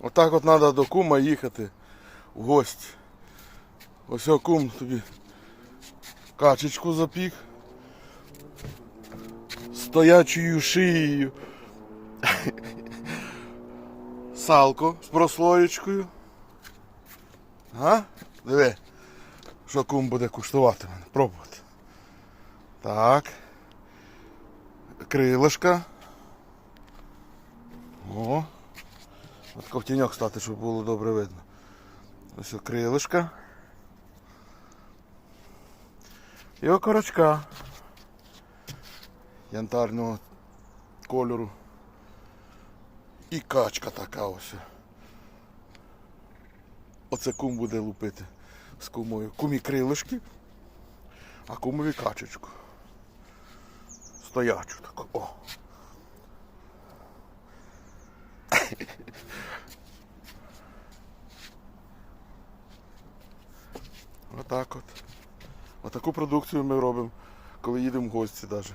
Отак от треба до кума їхати в гості. Ось кум тобі качечку запік. Стоячою шиєю. Салко з прослоєчкою. Ага? Диви, що кум буде куштувати мене, пробувати. Так. Крилишка. О. От в тіньок стати, щоб було добре видно. Ось крилишка. І окорочка. Янтарного кольору. І качка така ось. Оце кум буде лупити з кумою. Кумі крилишки, а кумові качечку. Стоячу таку. О. Отак от. Отаку продукцію ми робимо, коли їдемо в гості навіть.